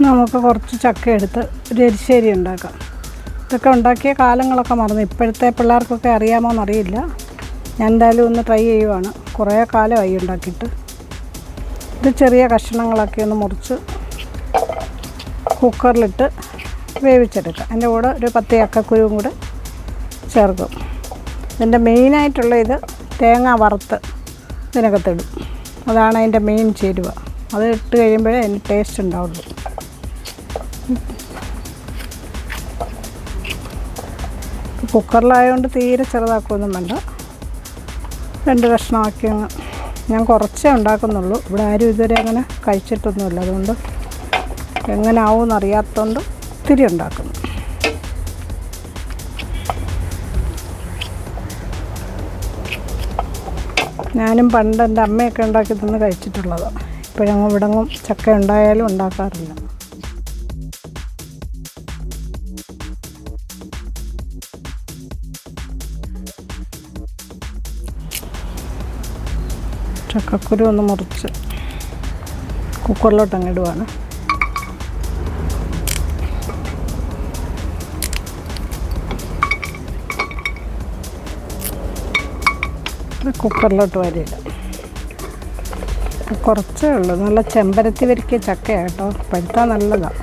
നമുക്ക് കുറച്ച് ചക്ക എടുത്ത് ഒരു എരിശ്ശേരി ഉണ്ടാക്കാം. ഇതൊക്കെ ഉണ്ടാക്കിയ കാലങ്ങളൊക്കെ മറന്നു. ഇപ്പോഴത്തെ പിള്ളേർക്കൊക്കെ അറിയാമോ എന്നറിയില്ല. ഞാൻ എന്തായാലും ഒന്ന് ട്രൈ ചെയ്യുവാണ്. കുറേ കാലമായി ഉണ്ടാക്കിയിട്ട്. ഇത് ചെറിയ കഷ്ണങ്ങളൊക്കെ ഒന്ന് മുറിച്ച് കുക്കറിലിട്ട് വേവിച്ചെടുക്കാം. അതിന്റെ കൂടെ ഒരു പത്ത് ചക്കക്കുരുവും കൂടെ ചേർക്കും. ഇതിന്റെ മെയിനായിട്ടുള്ള ഇത് തേങ്ങ വറുത്ത് ഇതിനകത്തിടും. അതാണ് അതിന്റെ മെയിൻ ചേരുവ. അത് ഇട്ട് കഴിയുമ്പോഴേ അതിന്റെ ടേസ്റ്റ് ഉണ്ടാവുള്ളൂ. കുക്കറിലായതുകൊണ്ട് തീരെ ചെറുതാക്കുകയൊന്നും വേണ്ട രണ്ട് കഷ്ണമാക്കി ഞാൻ കുറച്ചേ ഉണ്ടാക്കുന്നുള്ളൂ. ഇവിടെ ആരും ഇതുവരെ അങ്ങനെ കഴിച്ചിട്ടൊന്നുമില്ല. അതുകൊണ്ട് എങ്ങനെ ആവും അറിയാത്തതുകൊണ്ട് ഒത്തിരി ഉണ്ടാക്കുന്നു. ഞാനും പണ്ട് എന്റെ അമ്മയൊക്കെ ഉണ്ടാക്കി തന്ന് കഴിച്ചിട്ടുള്ളതാണ് ഇപ്പോഴങ്ങും ഇവിടെങ്ങും ചക്ക ഉണ്ടായാലും ഉണ്ടാക്കാറില്ല. ചക്കക്കുരു ഒന്ന് മുറിച്ച് കുക്കറിലോട്ട് അങ്ങ് ഇടുവാണ് കുക്കറിലോട്ട് വരിയിടാം. കുറച്ചേ ഉള്ളൂ. നല്ല ചെമ്പരത്തി വരിക്കിയ ചക്കയാണ് കേട്ടോ. പഴുത്താൽ നല്ലതാണ്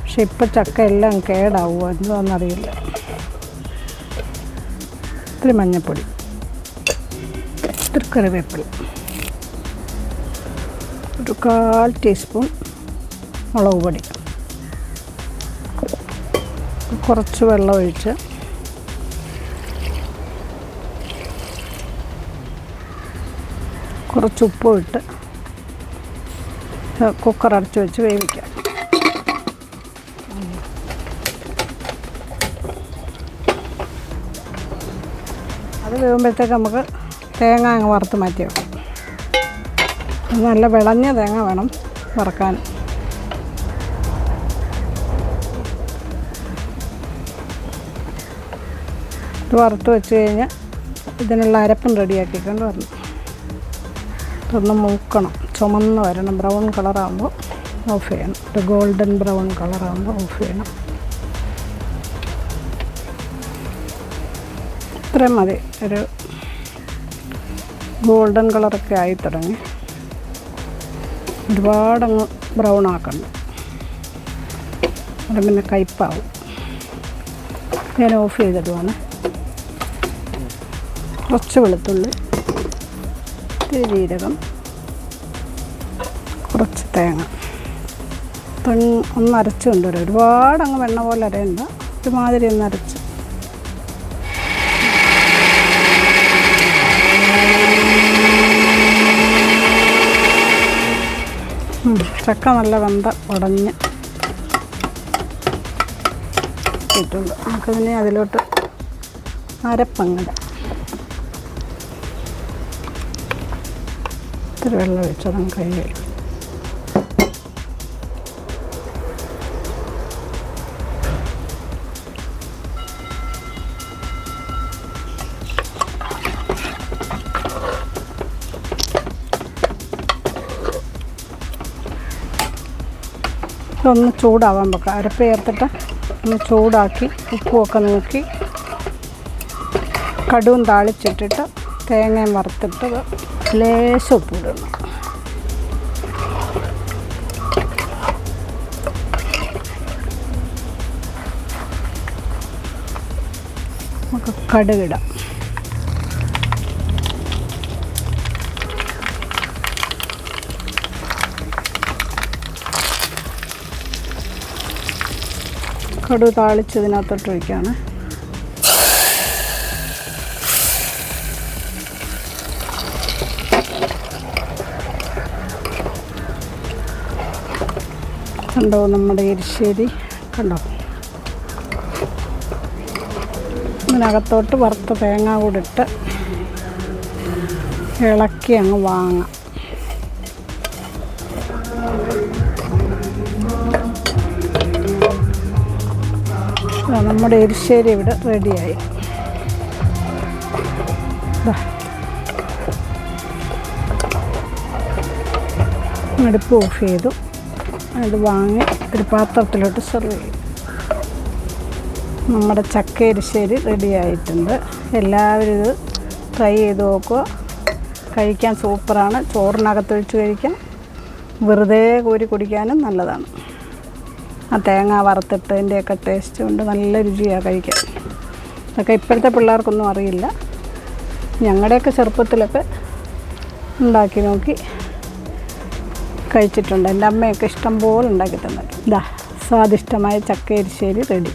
പക്ഷെ ഇപ്പം ചക്ക എല്ലാം കേടാവുമോ എന്താണെന്നറിയില്ല ഇത്തിരി മഞ്ഞൾപ്പൊടി ഇത്തിരി കറിവേപ്പില. ഒരു കാൽ ടീസ്പൂൺ മുളക് പൊടി. കുറച്ച് വെള്ളം ഒഴിച്ച് കുറച്ച് ഉപ്പും ഇട്ട് കുക്കർ അടച്ച് വെച്ച് വേവിക്കാം അത് വേകുമ്പോഴത്തേക്ക് നമുക്ക് തേങ്ങ അങ്ങ് വറുത്ത് മാറ്റി വെക്കാം അത് നല്ല വിളഞ്ഞ തേങ്ങ വേണം വറക്കാൻ. ഇത് വറുത്ത് വെച്ച് കഴിഞ്ഞാൽ ഇതിനുള്ള അരപ്പും റെഡിയാക്കിക്കൊണ്ട് വരണം ഇതൊന്ന് മൂക്കണം. ചുമന്ന് വരണം. ബ്രൗൺ കളറാകുമ്പോൾ ഓഫ് ചെയ്യണം. ഒരു ഗോൾഡൻ ബ്രൗൺ കളറാകുമ്പോൾ ഓഫ് ചെയ്യണം. ഇത്രയും മതി. ഒരു ഗോൾഡൻ കളറൊക്കെ ആയി തുടങ്ങി. ഒരുപാടങ്ങ് ബ്രൗൺ ആക്കണം അത് പിന്നെ കയ്പാവും ഞാൻ ഓഫ് ചെയ്തിടുവാണ് കുറച്ച് വെളുത്തുള്ളി ഇത്തിരി ജീരകം കുറച്ച് തേങ്ങ. ഒന്ന് അരച്ച് കൊണ്ടുവരും. ഒരുപാട് അങ്ങ് വെണ്ണ പോലെ അരയണ്ട. ഒരുമാതിരി ഒന്ന് അരച്ച് ചക്ക നല്ല വെന്ത ഉടഞ്ഞ് ഇട്ടുണ്ട് പിന്നെ അതിലോട്ട് അരപ്പങ്ങിടാം. ഇത്തിരി വെള്ളം ഒഴിച്ചതും കൈ കഴുകും ഇതൊന്ന് ചൂടാവാൻ വെക്കാം. അരപ്പ് ചേർത്തിട്ട് ഒന്ന് ചൂടാക്കി ഉപ്പുമൊക്കെ നോക്കി കടുവും താളിച്ചിട്ടിട്ട് തേങ്ങയും വറുത്തിട്ട് ലേശം ഉപ്പ് ഉപ്പിടണം. നമുക്ക് കടുകിടാം. കടുക് താളിച്ചതിനകത്തോട്ട് ഒഴിക്കുകയാണ് കണ്ടോ നമ്മുടെ എരിശ്ശേരി? കണ്ടോ? ഇതിനകത്തോട്ട് വറുത്ത തേങ്ങ കൂടിട്ട് ഇളക്കി അങ്ങ് വാങ്ങാം. നമ്മുടെ എരിശ്ശേരി ഇവിടെ റെഡിയായി. അടുപ്പ് ഓഫ് ചെയ്തു. അത് വാങ്ങി ഒരു പാത്രത്തിലോട്ട് സെർവ് ചെയ്തു. നമ്മുടെ ചക്ക എരിശ്ശേരി റെഡിയായിട്ടുണ്ട് എല്ലാവരും ഇത് ട്രൈ ചെയ്ത് നോക്കുക. കഴിക്കാൻ സൂപ്പറാണ് ചോറിനകത്തൊഴിച്ച് കഴിക്കാം. വെറുതെ കോരി കുടിക്കാനും നല്ലതാണ്. ആ തേങ്ങ വറുത്തിട്ടതിന്റെയൊക്കെ ടേസ്റ്റ് കൊണ്ട് നല്ല രുചിയാണ് കഴിക്കാൻ. അതൊക്കെ ഇപ്പോഴത്തെ പിള്ളേർക്കൊന്നും അറിയില്ല. ഞങ്ങളുടെയൊക്കെ ചെറുപ്പത്തിലൊക്കെ ഉണ്ടാക്കി നോക്കി കഴിച്ചിട്ടുണ്ട്. എന്റെ അമ്മയൊക്കെ ഇഷ്ടം പോലെ ഉണ്ടാക്കി തന്നിട്ടുണ്ട്. ഇതാ സ്വാദിഷ്ടമായ ചക്ക എരിശ്ശേരി റെഡി.